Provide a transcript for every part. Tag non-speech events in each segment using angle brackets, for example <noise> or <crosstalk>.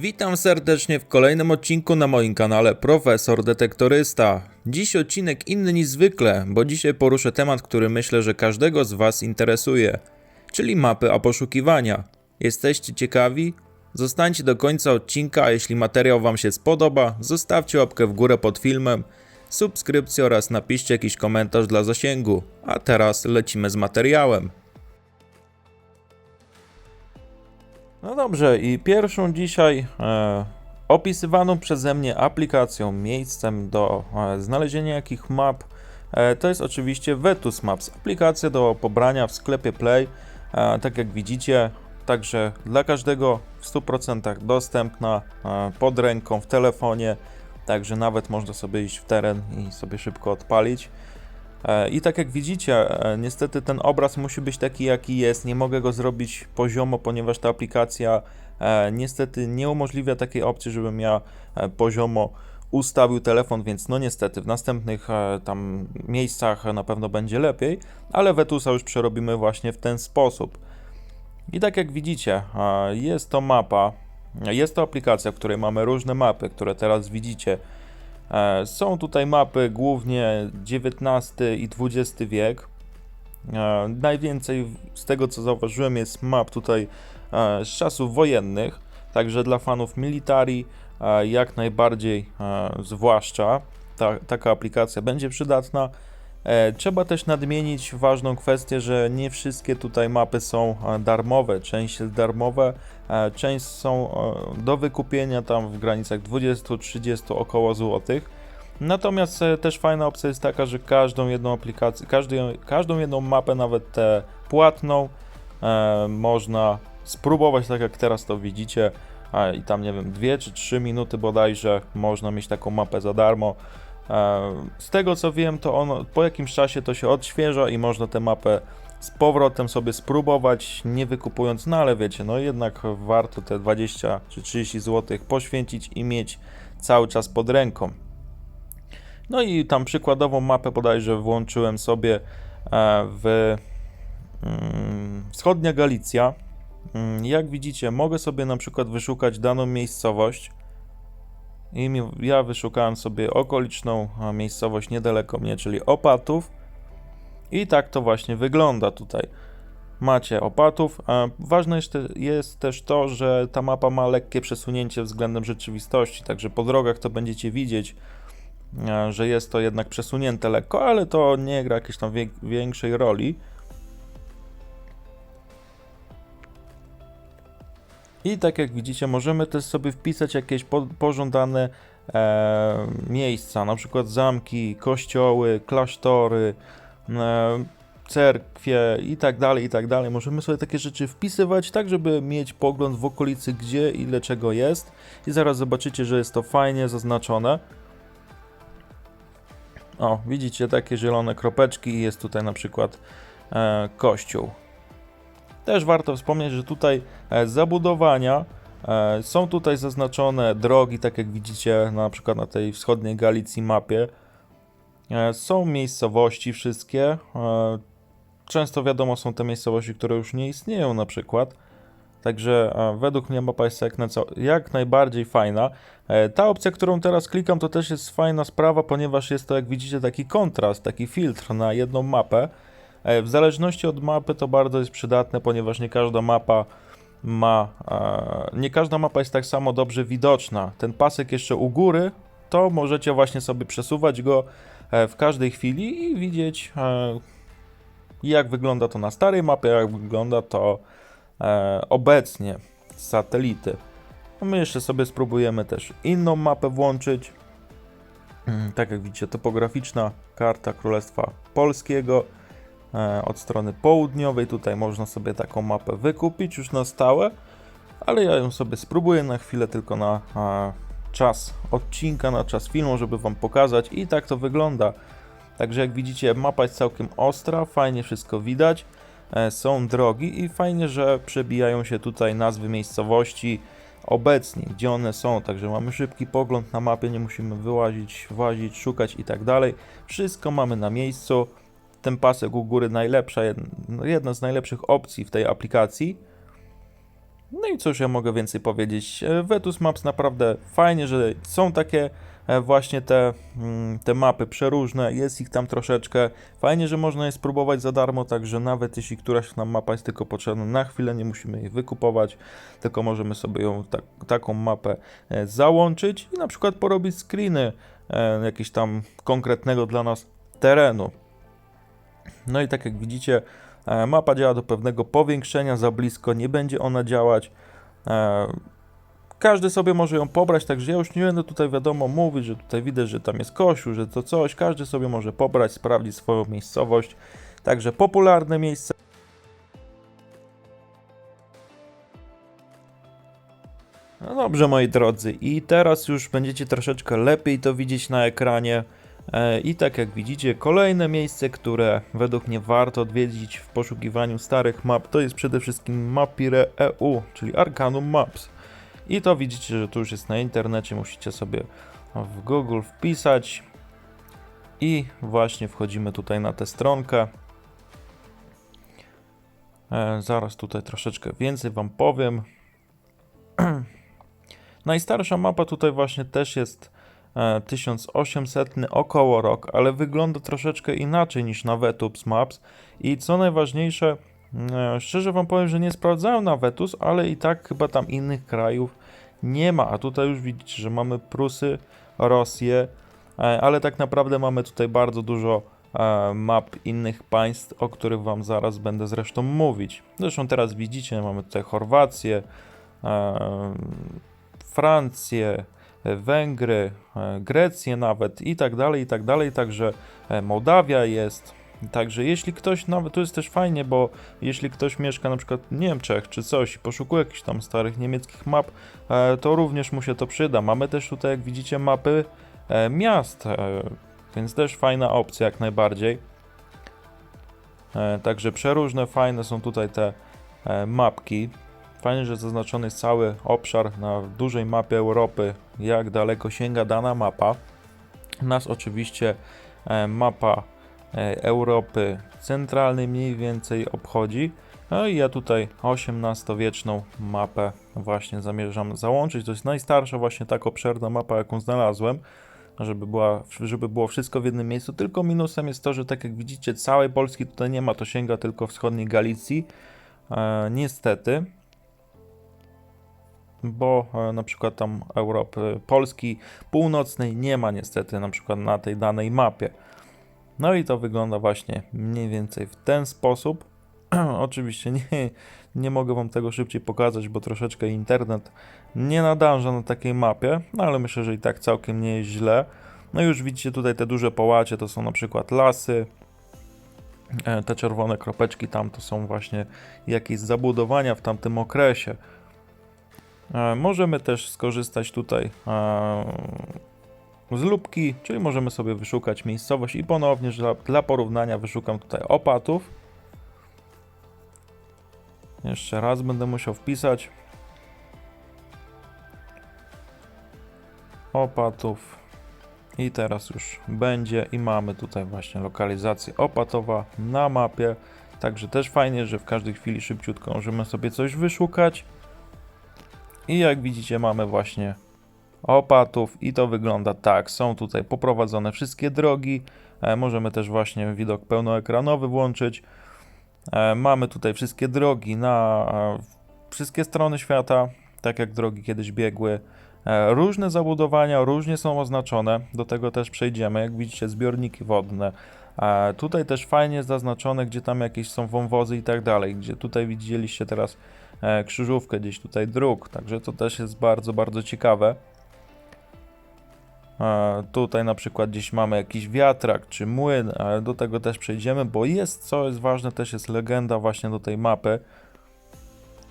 Witam serdecznie w kolejnym odcinku na moim kanale Profesor Detektorysta. Dziś odcinek inny niż zwykle, bo dzisiaj poruszę temat, który myślę, że każdego z Was interesuje, czyli mapy a poszukiwania. Jesteście ciekawi? Zostańcie do końca odcinka, a jeśli materiał Wam się spodoba, zostawcie łapkę w górę pod filmem, subskrypcję oraz napiszcie jakiś komentarz dla zasięgu. A teraz lecimy z materiałem. No dobrze, i pierwszą dzisiaj e, opisywaną przeze mnie aplikacją, miejscem do e, znalezienia jakich map, e, to jest oczywiście Vetus Maps, aplikacja do pobrania w sklepie Play, e, tak jak widzicie, także dla każdego w 100% dostępna e, pod ręką w telefonie, także nawet można sobie iść w teren i sobie szybko odpalić. E, I tak jak widzicie, e, niestety ten obraz musi być taki jaki jest. Nie mogę go zrobić poziomo, ponieważ ta aplikacja e, niestety nie umożliwia takiej opcji, żebym ja poziomo ustawił telefon, więc no niestety w następnych tam miejscach na pewno będzie lepiej, ale Vetusa już przerobimy właśnie w ten sposób. I tak jak widzicie, jest to mapa, jest to aplikacja, w której mamy różne mapy, które teraz widzicie. E, Są tutaj mapy głównie XIX i XX wiek. E, Najwięcej z tego co zauważyłem jest map tutaj e, z czasów wojennych, także dla fanów militari e, jak najbardziej zwłaszcza ta, taka aplikacja będzie przydatna. E, Trzeba też nadmienić ważną kwestię, że nie wszystkie tutaj mapy są e, darmowe. Część jest darmowe, e, część są do wykupienia tam w granicach 20-30 około złotych. Natomiast też fajna opcja jest taka, że każdą jedną aplikację, każdy, każdą jedną mapę, nawet tę płatną, można spróbować, tak jak teraz to widzicie. I tam nie wiem, 2 czy 3 minuty bodajże można mieć taką mapę za darmo. E, Z tego co wiem, to ono po jakimś czasie to się odświeża i można tę mapę z powrotem sobie spróbować, nie wykupując, no ale wiecie, no jednak warto te 20 czy 30 zł poświęcić i mieć cały czas pod ręką. No i tam przykładową mapę bodajże włączyłem sobie e, w mm, wschodnia Galicja. Mm, Jak widzicie, mogę sobie na przykład wyszukać daną miejscowość. I ja wyszukałem sobie okoliczną miejscowość niedaleko mnie, czyli Opatów. I tak to właśnie wygląda tutaj. Macie Opatów. Ważne jest, jest też to, że ta mapa ma lekkie przesunięcie względem rzeczywistości, także po drogach to będziecie widzieć, że jest to jednak przesunięte lekko, ale to nie gra jakiejś tam większej roli. I tak jak widzicie, możemy też sobie wpisać jakieś po, pożądane e, miejsca, na przykład zamki, kościoły, klasztory, e, cerkwie i tak dalej, i tak dalej. Możemy sobie takie rzeczy wpisywać, tak żeby mieć pogląd w okolicy, gdzie ile czego jest. I zaraz zobaczycie, że jest to fajnie zaznaczone. O, widzicie takie zielone kropeczki jest tutaj na przykład e, kościół. Też warto wspomnieć, że tutaj e, zabudowania e, są tutaj zaznaczone drogi, tak jak widzicie na przykład na tej wschodniej Galicji mapie. E, Są miejscowości wszystkie. Często wiadomo są te miejscowości, które już nie istnieją na przykład. Także według mnie mapa jest jak, na co, jak najbardziej fajna. Ta opcja, którą teraz klikam, to też jest fajna sprawa, ponieważ jest to, jak widzicie, taki kontrast, taki filtr na jedną mapę. E, W zależności od mapy to bardzo jest przydatne, ponieważ nie każda mapa ma. e, Nie każda mapa jest tak samo dobrze widoczna. Ten pasek jeszcze u góry, to możecie właśnie sobie przesuwać go e, w każdej chwili i widzieć, jak wygląda to na starej mapie, jak wygląda to obecnie z satelity. My jeszcze sobie spróbujemy też inną mapę włączyć. Mm, Tak jak widzicie, topograficzna karta Królestwa Polskiego od strony południowej. Tutaj można sobie taką mapę wykupić już na stałe, ale ja ją sobie spróbuję na chwilę tylko na e, czas odcinka, na czas filmu, żeby Wam pokazać i tak to wygląda. Także jak widzicie, mapa jest całkiem ostra, fajnie wszystko widać. E, Są drogi i fajnie, że przebijają się tutaj nazwy miejscowości obecnie, gdzie one są. Także mamy szybki pogląd na mapie, nie musimy wyłazić, włazić, szukać i tak dalej. Wszystko mamy na miejscu. Ten pasek u góry najlepsza, no, jedna z najlepszych opcji w tej aplikacji. No i cóż ja mogę więcej powiedzieć. E, Vetus Maps naprawdę fajnie, że są takie e, właśnie te, mm, te mapy przeróżne, jest ich tam troszeczkę. Fajnie, że można je spróbować za darmo, także nawet jeśli któraś nam mapa jest tylko potrzebna na chwilę, nie musimy jej wykupować, tylko możemy sobie ją tak, taką mapę e, załączyć i na przykład porobić screeny jakiegoś tam konkretnego dla nas terenu. No i tak jak widzicie, e, mapa działa do pewnego powiększenia, za blisko nie będzie ona działać. E, Każdy sobie może ją pobrać, także ja już nie będę tutaj wiadomo mówić, że tutaj widać, że tam jest kościół, że to coś. Każdy sobie może pobrać, sprawdzić swoją miejscowość. Także popularne miejsce. No dobrze, moi drodzy, i teraz już będziecie troszeczkę lepiej to widzieć na ekranie. E, I tak jak widzicie, kolejne miejsce, które według mnie warto odwiedzić w poszukiwaniu starych map, to jest przede wszystkim Mapire EU, czyli Arcanum Maps. I to widzicie, że tu już jest na internecie, musicie sobie w Google wpisać. I właśnie wchodzimy tutaj na tę stronkę. E, zaraz tutaj troszeczkę więcej Wam powiem. <clears throat> Najstarsza mapa tutaj właśnie też jest 1800 około rok, ale wygląda troszeczkę inaczej niż na Vetus Maps. I co najważniejsze, e, szczerze Wam powiem, że nie sprawdzałem na Vetus, ale i tak chyba tam innych krajów nie ma. A tutaj już widzicie, że mamy Prusy, Rosję, e, ale tak naprawdę mamy tutaj bardzo dużo e, map innych państw, o których Wam zaraz będę zresztą mówić. Zresztą teraz widzicie, mamy tutaj Chorwację, e, Francję, e, Węgry, e, Grecję nawet i tak dalej, i tak dalej, także e, Mołdawia jest. Także jeśli ktoś, nawet to jest też fajnie, bo jeśli ktoś mieszka na przykład w Niemczech czy coś i poszukuje jakichś tam starych niemieckich map, e, to również mu się to przyda. Mamy też tutaj, jak widzicie, mapy e, miast, e, więc też fajna opcja jak najbardziej. E, Także przeróżne, fajne są tutaj te e, mapki. Fajnie, że zaznaczony jest cały obszar na dużej mapie Europy, jak daleko sięga dana mapa. Nas oczywiście e, mapa e, Europy centralnej mniej więcej obchodzi. No i ja tutaj XVIII-wieczną mapę właśnie zamierzam załączyć. To jest najstarsza właśnie tak obszerna mapa, jaką znalazłem, żeby, była, żeby było wszystko w jednym miejscu. Tylko minusem jest to, że tak jak widzicie, całej Polski tutaj nie ma, to sięga tylko wschodniej Galicji. E, niestety, bo e, na przykład tam Europy, Polski północnej nie ma niestety na przykład na tej danej mapie. No i to wygląda właśnie mniej więcej w ten sposób. <clears throat> Oczywiście nie, nie mogę Wam tego szybciej pokazać, bo troszeczkę internet nie nadąża na takiej mapie, no ale myślę, że i tak całkiem nie jest źle. No już widzicie tutaj te duże połacie, to są na przykład lasy. E, Te czerwone kropeczki tam to są właśnie jakieś zabudowania w tamtym okresie. E, Możemy też skorzystać tutaj e, z lubki, czyli możemy sobie wyszukać miejscowość i ponownie dla, dla porównania wyszukam tutaj opatów. Jeszcze raz będę musiał wpisać opatów i teraz już będzie i mamy tutaj właśnie lokalizację opatowa na mapie. Także też fajnie, że w każdej chwili szybciutko możemy sobie coś wyszukać. I jak widzicie mamy właśnie opatów i to wygląda tak. Są tutaj poprowadzone wszystkie drogi. E, możemy też właśnie widok pełnoekranowy włączyć. E, mamy tutaj wszystkie drogi na e, wszystkie strony świata, tak jak drogi kiedyś biegły. Różne zabudowania różnie są oznaczone, do tego też przejdziemy. Jak widzicie, zbiorniki wodne. Tutaj też fajnie zaznaczone, gdzie tam jakieś są wąwozy i tak dalej. Gdzie tutaj widzieliście teraz krzyżówkę, gdzieś tutaj dróg, także to też jest bardzo, bardzo ciekawe. E, Tutaj na przykład gdzieś mamy jakiś wiatrak czy młyn, ale do tego też przejdziemy, bo jest, co jest ważne, też jest legenda właśnie do tej mapy.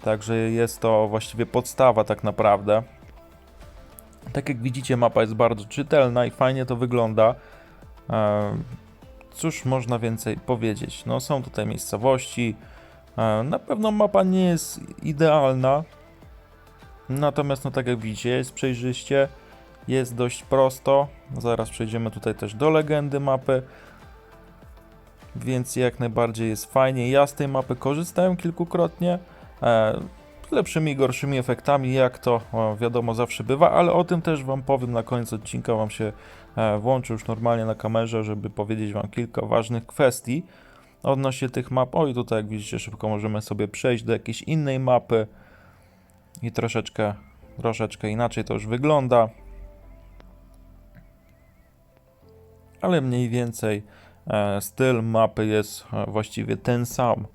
Także jest to właściwie podstawa tak naprawdę. Tak jak widzicie, mapa jest bardzo czytelna i fajnie to wygląda. E, Cóż można więcej powiedzieć? No, są tutaj miejscowości. Na pewno mapa nie jest idealna. Natomiast, no tak jak widzicie, jest przejrzyście. Jest dość prosto. Zaraz przejdziemy tutaj też do legendy mapy. Więc jak najbardziej jest fajnie. Ja z tej mapy korzystałem kilkukrotnie. E, z lepszymi i gorszymi efektami, jak to wiadomo zawsze bywa, ale o tym też Wam powiem na koniec odcinka. Wam się e, włączę już normalnie na kamerze, żeby powiedzieć Wam kilka ważnych kwestii odnośnie tych map. O i tutaj jak widzicie szybko możemy sobie przejść do jakiejś innej mapy i troszeczkę, troszeczkę inaczej to już wygląda. Ale mniej więcej e, styl mapy jest e, właściwie ten sam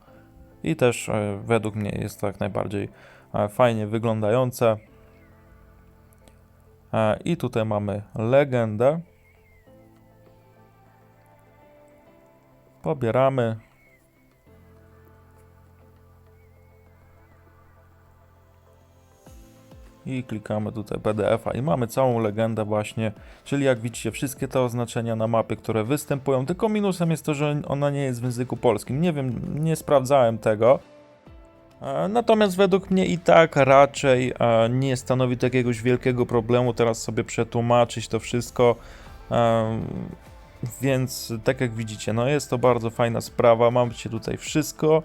i też e, według mnie jest to jak najbardziej fajnie wyglądające. I tutaj mamy legendę. Pobieramy. I klikamy tutaj PDF-a i mamy całą legendę właśnie, czyli jak widzicie wszystkie te oznaczenia na mapie, które występują, tylko minusem jest to, że ona nie jest w języku polskim. Nie wiem, nie sprawdzałem tego. E, Natomiast według mnie i tak raczej e, nie stanowi to jakiegoś wielkiego problemu teraz sobie przetłumaczyć to wszystko. Więc tak jak widzicie, no jest to bardzo fajna sprawa. Macie tutaj wszystko.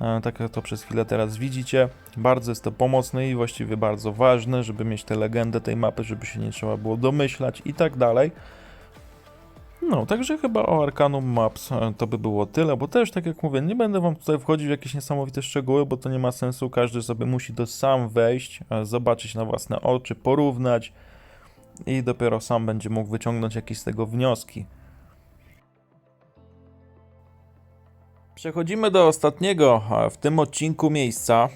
E, Tak jak to przez chwilę teraz widzicie. Bardzo jest to pomocne i właściwie bardzo ważne, żeby mieć tę legendę tej mapy, żeby się nie trzeba było domyślać i tak dalej. No, także chyba o Arcanum Maps e, to by było tyle, bo też, tak jak mówię, nie będę wam tutaj wchodzić w jakieś niesamowite szczegóły, bo to nie ma sensu, każdy sobie musi to sam wejść, e, zobaczyć na własne oczy, porównać i dopiero sam będzie mógł wyciągnąć jakieś z tego wnioski. Przechodzimy do ostatniego w tym odcinku miejsca.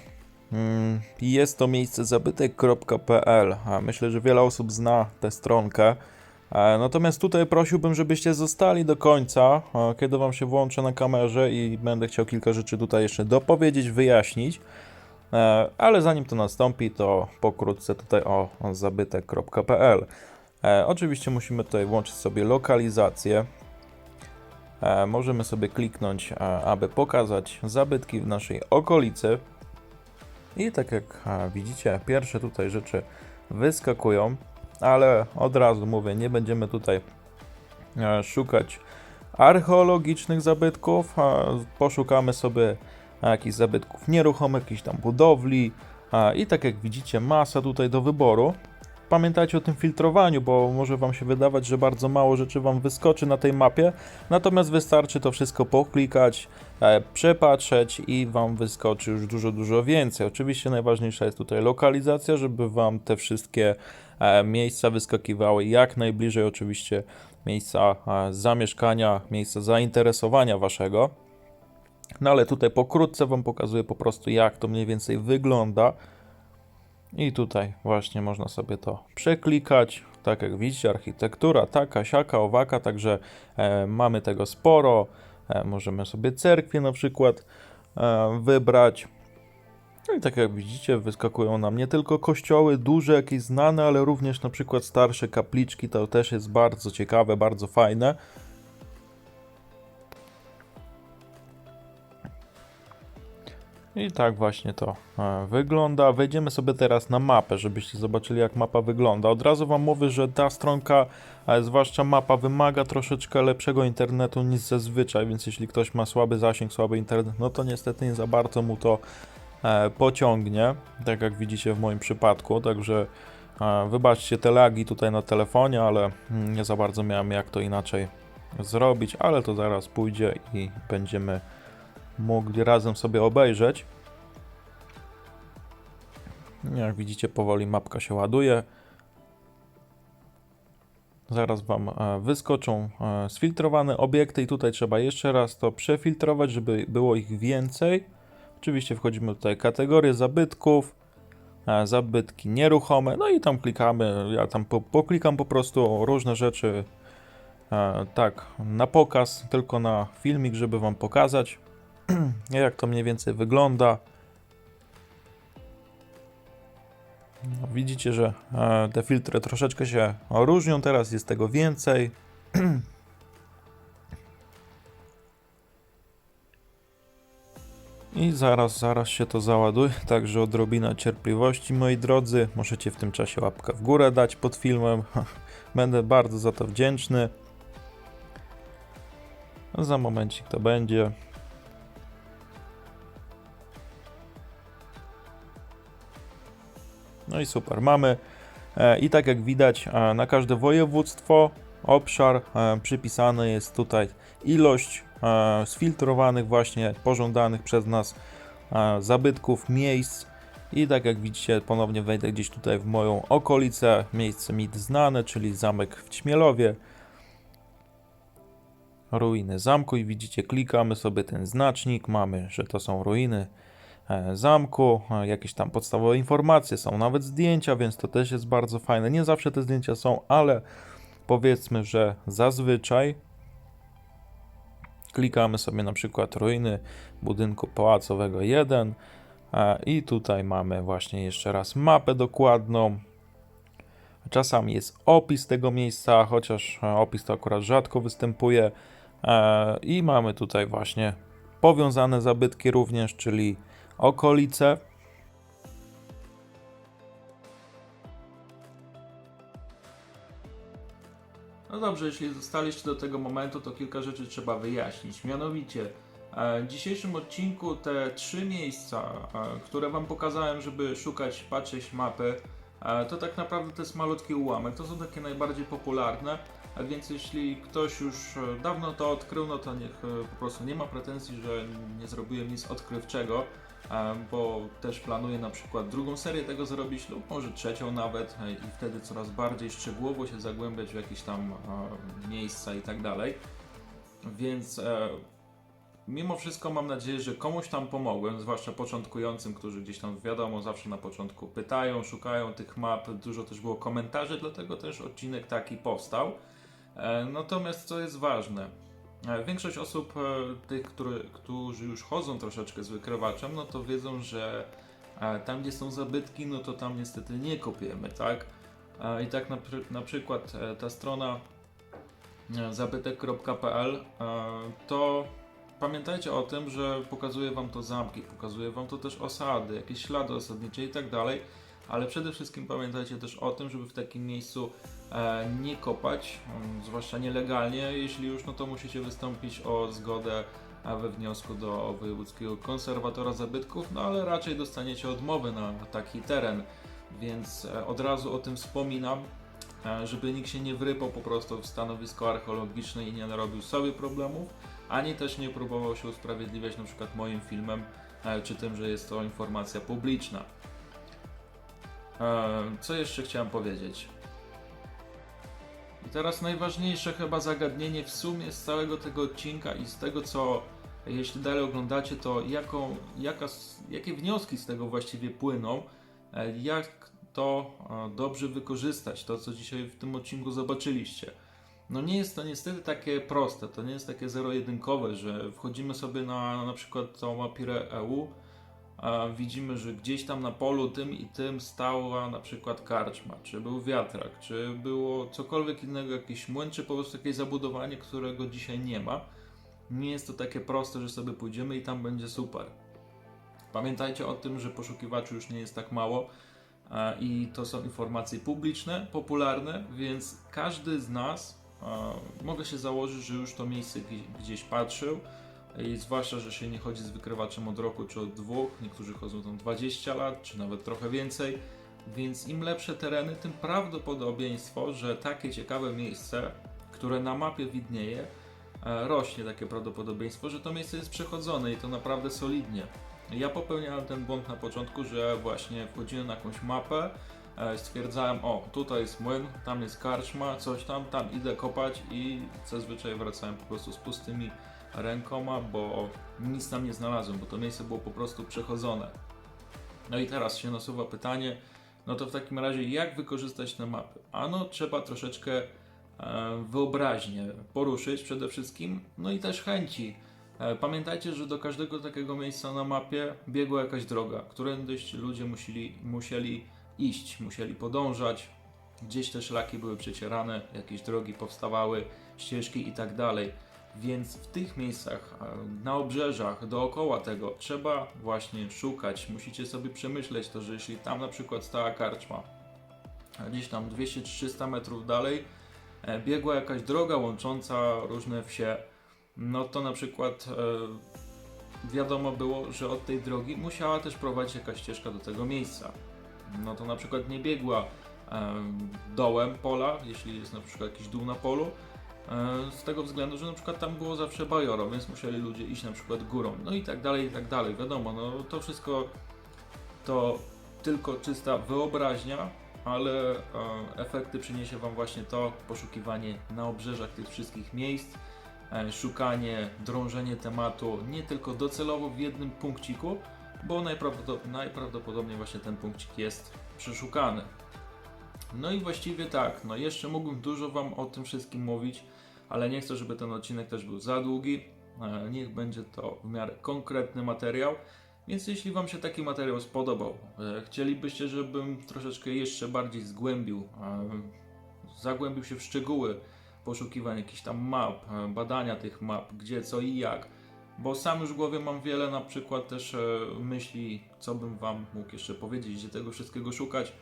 Mm, Jest to miejsce zabytek.pl. Myślę, że wiele osób zna tę stronkę. E, Natomiast tutaj prosiłbym, żebyście zostali do końca, e, kiedy Wam się włączę na kamerze i będę chciał kilka rzeczy tutaj jeszcze dopowiedzieć, wyjaśnić. E, Ale zanim to nastąpi, to pokrótce tutaj o zabytek.pl. Oczywiście musimy tutaj włączyć sobie lokalizację. E, Możemy sobie kliknąć, e, aby pokazać zabytki w naszej okolicy. I tak jak e, widzicie, pierwsze tutaj rzeczy wyskakują ale od razu mówię, nie będziemy tutaj szukać archeologicznych zabytków, poszukamy sobie jakichś zabytków nieruchomych, jakichś tam budowli i tak jak widzicie, masa tutaj do wyboru. Pamiętajcie o tym filtrowaniu, bo może Wam się wydawać, że bardzo mało rzeczy Wam wyskoczy na tej mapie, natomiast wystarczy to wszystko poklikać, e, przepatrzeć i Wam wyskoczy już dużo, dużo więcej. Oczywiście najważniejsza jest tutaj lokalizacja, żeby Wam te wszystkie e, miejsca wyskakiwały jak najbliżej oczywiście miejsca e, zamieszkania, miejsca zainteresowania Waszego. No ale tutaj pokrótce Wam pokazuję po prostu jak to mniej więcej wygląda. I tutaj właśnie można sobie to przeklikać. Tak jak widzicie, architektura taka, siaka, owaka, także e, mamy tego sporo. E, możemy sobie cerkwie na przykład e, wybrać. No i tak jak widzicie, wyskakują nam nie tylko kościoły duże, jakieś znane, ale również na przykład starsze kapliczki. To też jest bardzo ciekawe, bardzo fajne. I tak właśnie to e, wygląda. Wejdziemy sobie teraz na mapę, żebyście zobaczyli jak mapa wygląda. Od razu wam mówię, że ta stronka, e, zwłaszcza mapa, wymaga troszeczkę lepszego internetu niż zazwyczaj, więc jeśli ktoś ma słaby zasięg, słaby internet, no to niestety nie za bardzo mu to e, pociągnie, tak jak widzicie w moim przypadku, także wybaczcie te lagi tutaj na telefonie, ale mm, nie za bardzo miałem jak to inaczej zrobić, ale to zaraz pójdzie i będziemy mogli razem sobie obejrzeć. Jak widzicie, powoli mapka się ładuje. Zaraz Wam e, wyskoczą e, sfiltrowane obiekty i tutaj trzeba jeszcze raz to przefiltrować, żeby było ich więcej. Oczywiście wchodzimy tutaj kategorię zabytków, e, zabytki nieruchome, no i tam klikamy, ja tam po, poklikam po prostu różne rzeczy, tak, na pokaz, tylko na filmik, żeby Wam pokazać <clears throat> jak to mniej więcej wygląda. No, widzicie, że e, te filtry troszeczkę się różnią, teraz jest tego więcej. <clears throat> I zaraz, zaraz się to załaduje, także odrobina cierpliwości, moi drodzy. Możecie w tym czasie łapkę w górę dać pod filmem. <laughs> Będę bardzo za to wdzięczny. Za momencik to będzie. No i super, mamy e, i tak jak widać e, na każde województwo, obszar e, przypisany jest tutaj ilość sfiltrowanych właśnie, pożądanych przez nas zabytków, miejsc. I tak jak widzicie ponownie wejdę gdzieś tutaj w moją okolicę, miejsce mi znane, czyli zamek w Ćmielowie, ruiny zamku i widzicie, klikamy sobie ten znacznik, mamy, że to są ruiny zamku, e, jakieś tam podstawowe informacje, są nawet zdjęcia, więc to też jest bardzo fajne. Nie zawsze te zdjęcia są, ale powiedzmy, że zazwyczaj klikamy sobie na przykład ruiny budynku pałacowego 1 e, i tutaj mamy właśnie jeszcze raz mapę dokładną. Czasami jest opis tego miejsca, chociaż e, opis to akurat rzadko występuje. E, I mamy tutaj właśnie powiązane zabytki również, czyli okolice. No dobrze, jeśli zostaliście do tego momentu, to kilka rzeczy trzeba wyjaśnić. Mianowicie, e, w dzisiejszym odcinku te trzy miejsca, e, które Wam pokazałem, żeby szukać, patrzeć mapy, e, to tak naprawdę to jest malutki ułamek. To są takie najbardziej popularne, a więc jeśli ktoś już dawno to odkrył, no to niech po prostu nie ma pretensji, że nie zrobiłem nic odkrywczego, bo też planuję na przykład drugą serię tego zrobić lub może trzecią nawet e, i wtedy coraz bardziej szczegółowo się zagłębiać w jakieś tam e, miejsca i tak dalej. Więc e, mimo wszystko mam nadzieję, że komuś tam pomogłem, zwłaszcza początkującym, którzy gdzieś tam wiadomo zawsze na początku pytają, szukają tych map, dużo też było komentarzy, dlatego też odcinek taki powstał. Natomiast co jest ważne, większość osób, e, tych, które, którzy już chodzą troszeczkę z wykrywaczem, no to wiedzą, że e, tam gdzie są zabytki, no to tam niestety nie kopiemy, tak? E, I tak na, na przykład e, ta strona e, zabytek.pl e, to pamiętajcie o tym, że pokazuje wam to zamki, pokazuje wam to też osady, jakieś ślady osadnicze i tak dalej, ale przede wszystkim pamiętajcie też o tym, żeby w takim miejscu e, nie kopać, mm, zwłaszcza nielegalnie. Jeśli już, no to musicie wystąpić o zgodę a we wniosku do Wojewódzkiego Konserwatora Zabytków, no ale raczej dostaniecie odmowę na taki teren, więc e, od razu o tym wspominam, e, żeby nikt się nie wrypał po prostu w stanowisko archeologiczne i nie narobił sobie problemów, ani też nie próbował się usprawiedliwiać na przykład moim filmem, e, czy tym, że jest to informacja publiczna. Co jeszcze chciałem powiedzieć? I teraz najważniejsze chyba zagadnienie w sumie z całego tego odcinka i z tego co jeśli dalej oglądacie, to jaką, jaka, jakie wnioski z tego właściwie płyną, e, jak to e, dobrze wykorzystać, to co dzisiaj w tym odcinku zobaczyliście. No nie jest to niestety takie proste, to nie jest takie zero-jedynkowe, że wchodzimy sobie na na przykład tą mapirę EU, widzimy, że gdzieś tam na polu tym i tym stała na przykład karczma, czy był wiatrak, czy było cokolwiek innego, jakiś młyn, czy po prostu jakieś zabudowanie, którego dzisiaj nie ma. Nie jest to takie proste, że sobie pójdziemy i tam będzie super. Pamiętajcie o tym, że poszukiwaczy już nie jest tak mało i to są informacje publiczne, popularne, więc każdy z nas, mogę się założyć, że już to miejsce gdzieś patrzył, i zwłaszcza, że się nie chodzi z wykrywaczem od roku czy od dwóch, niektórzy chodzą tam 20 lat, czy nawet trochę więcej, więc im lepsze tereny, tym prawdopodobieństwo, że takie ciekawe miejsce, które na mapie widnieje, e, rośnie takie prawdopodobieństwo, że to miejsce jest przechodzone i to naprawdę solidnie. Ja popełniałem ten błąd na początku, że właśnie wchodziłem na jakąś mapę, e, stwierdzałem, o tutaj jest młyn, tam jest karczma, coś tam, tam idę kopać i zazwyczaj wracałem po prostu z pustymi rękoma, bo nic tam nie znalazłem, bo to miejsce było po prostu przechodzone. No i teraz się nasuwa pytanie, no to w takim razie jak wykorzystać te mapy? Ano trzeba troszeczkę e, wyobraźnię poruszyć przede wszystkim, no i też chęci. E, pamiętajcie, że do każdego takiego miejsca na mapie biegła jakaś droga, którędyś ludzie musieli, musieli iść, musieli podążać. Gdzieś te szlaki były przecierane, jakieś drogi powstawały, ścieżki i tak dalej. Więc w tych miejscach, e, na obrzeżach, dookoła tego trzeba właśnie szukać. Musicie sobie przemyśleć to, że jeśli tam na przykład stała karczma, gdzieś tam 200-300 metrów dalej e, biegła jakaś droga łącząca różne wsie, no to na przykład e, wiadomo było, że od tej drogi musiała też prowadzić jakaś ścieżka do tego miejsca. no to na przykład nie biegła em, dołem pola, jeśli jest na przykład jakiś dół na polu, z tego względu, że na przykład tam było zawsze bajoro, więc musieli ludzie iść na przykład górą, no i tak dalej, i tak dalej. Wiadomo, no to wszystko to tylko czysta wyobraźnia, ale e, efekty przyniesie Wam właśnie to poszukiwanie na obrzeżach tych wszystkich miejsc, e, szukanie, drążenie tematu nie tylko docelowo w jednym punkciku, bo najprawdopodobniej właśnie ten punkcik jest przeszukany. No i właściwie tak, no jeszcze mógłbym dużo Wam o tym wszystkim mówić, ale nie chcę, żeby ten odcinek też był za długi. E, Niech będzie to w miarę konkretny materiał. Więc jeśli Wam się taki materiał spodobał, e, chcielibyście, żebym troszeczkę jeszcze bardziej zgłębił, e, zagłębił się w szczegóły poszukiwań jakichś tam map, badania tych map, gdzie, co i jak, bo sam już w głowie mam wiele na przykład też myśli, co bym Wam mógł jeszcze powiedzieć, gdzie tego wszystkiego szukać,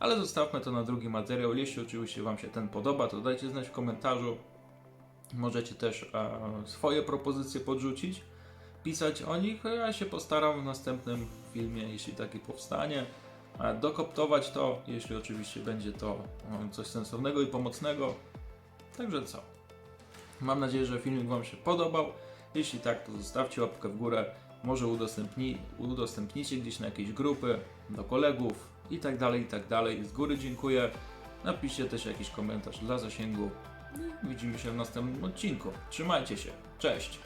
ale zostawmy to na drugi materiał. Jeśli oczywiście Wam się ten podoba, to dajcie znać w komentarzu. Możecie też e, swoje propozycje podrzucić, pisać o nich. Ja się postaram w następnym filmie, jeśli taki powstanie, e, dokoptować to, jeśli oczywiście będzie to e, coś sensownego i pomocnego. Także co? Mam nadzieję, że filmik Wam się podobał. Jeśli tak, to zostawcie łapkę w górę. Może udostępni, udostępnicie gdzieś na jakieś grupy, do kolegów i tak dalej, i tak dalej. Z góry dziękuję. Napiszcie też jakiś komentarz dla zasięgu. I widzimy się w następnym odcinku. Trzymajcie się. Cześć!